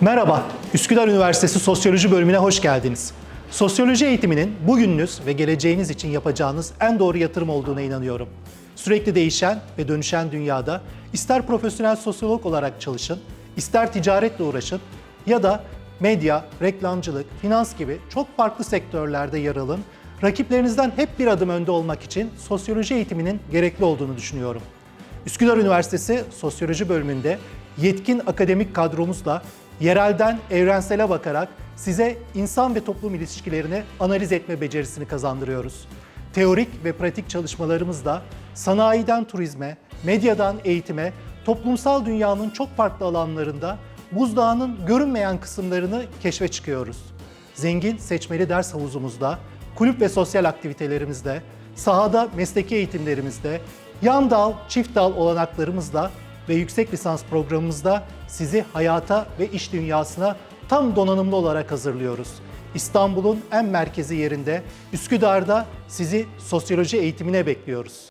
Merhaba, Üsküdar Üniversitesi Sosyoloji bölümüne hoş geldiniz. Sosyoloji eğitiminin bugününüz ve geleceğiniz için yapacağınız en doğru yatırım olduğuna inanıyorum. Sürekli değişen ve dönüşen dünyada ister profesyonel sosyolog olarak çalışın, ister ticaretle uğraşın ya da medya, reklamcılık, finans gibi çok farklı sektörlerde yer alın, rakiplerinizden hep bir adım önde olmak için sosyoloji eğitiminin gerekli olduğunu düşünüyorum. Üsküdar Üniversitesi Sosyoloji bölümünde yetkin akademik kadromuzla yerelden evrensele bakarak size insan ve toplum ilişkilerini analiz etme becerisini kazandırıyoruz. Teorik ve pratik çalışmalarımızla sanayiden turizme, medyadan eğitime, toplumsal dünyanın çok farklı alanlarında buzdağının görünmeyen kısımlarını keşfe çıkıyoruz. Zengin seçmeli ders havuzumuzda, kulüp ve sosyal aktivitelerimizde, sahada mesleki eğitimlerimizde, yan dal, çift dal olanaklarımızla ve yüksek lisans programımızda sizi hayata ve iş dünyasına tam donanımlı olarak hazırlıyoruz. İstanbul'un en merkezi yerinde Üsküdar'da sizi sosyoloji eğitimine bekliyoruz.